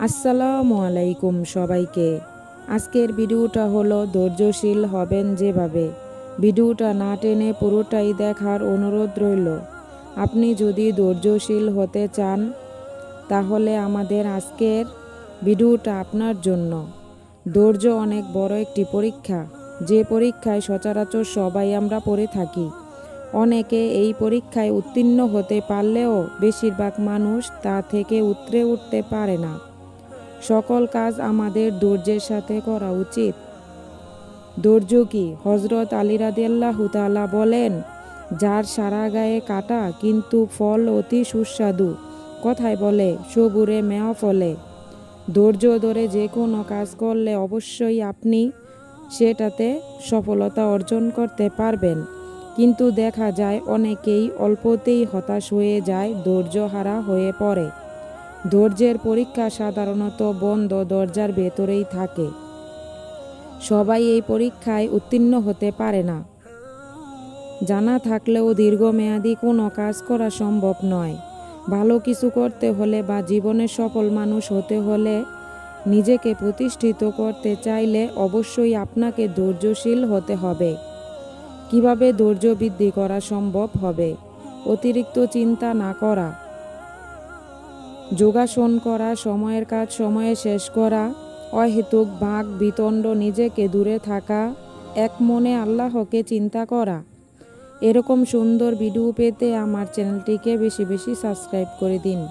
আসসালামু আলাইকুম সবাইকে। আজকের ভিডিওটা হলো ধৈর্যশীল হবেন যেভাবে। ভিডিওটা না টেনে পুরোটাই দেখার অনুরোধ রইল। আপনি যদি ধৈর্যশীল হতে চান, তাহলে আমাদের আজকের ভিডিওটা আপনার জন্য। ধৈর্য অনেক বড় একটি পরীক্ষা। যে পরীক্ষায় সচরাচর সবাই আমরা পড়ে থাকি। অনেকে এই পরীক্ষায় উত্তীর্ণ হতে পারলেও বেশিরভাগ মানুষ তা থেকে উতরে উঠতে পারে না। সকল কাজ আমাদের ধৈর্যের সাথে করা উচিত। ধৈর্য কি? হজরত আলী রাদিয়াল্লাহ তাআলা বলেন, যার সারা গায়ে কাটা, কিন্তু ফল অতি সুস্বাদু। কথায় বলে, সবুরে মেয়া ফলে। ধৈর্য ধরে যে কোনো কাজ করলে অবশ্যই আপনি সেটাতে সফলতা অর্জন করতে পারবেন। কিন্তু দেখা যায়, অনেকেই অল্পতেই হতাশ হয়ে যায় ধৈর্য হারা হয়ে পড়ে। ধৈর্যের পরীক্ষা সাধারণত বন্ধ দরজার ভেতরেই থাকে। সবাই এই পরীক্ষায় উত্তীর্ণ হতে পারে না। জানা থাকলেও দীর্ঘমেয়াদী কোনো কাজ করা সম্ভব নয়। ভালো কিছু করতে হলে বা জীবনে সফল মানুষ হতে হলে নিজেকে প্রতিষ্ঠিত করতে চাইলে অবশ্যই আপনাকে ধৈর্যশীল হতে হবে। কীভাবে ধৈর্য বৃদ্ধি করা সম্ভব হবে? অতিরিক্ত চিন্তা না করা। যোগাসন করা, সময়ের কাজ সময়ে শেষ করা, অহেতুক বাঘ বিতণ্ড নিজেকে দূরে থাকা, এক মনে আল্লাহকে চিন্তা করা। এরকম সুন্দর ভিডিও পেতে আমার চ্যানেলটিকে বেশি বেশি সাবস্ক্রাইব করে দিন।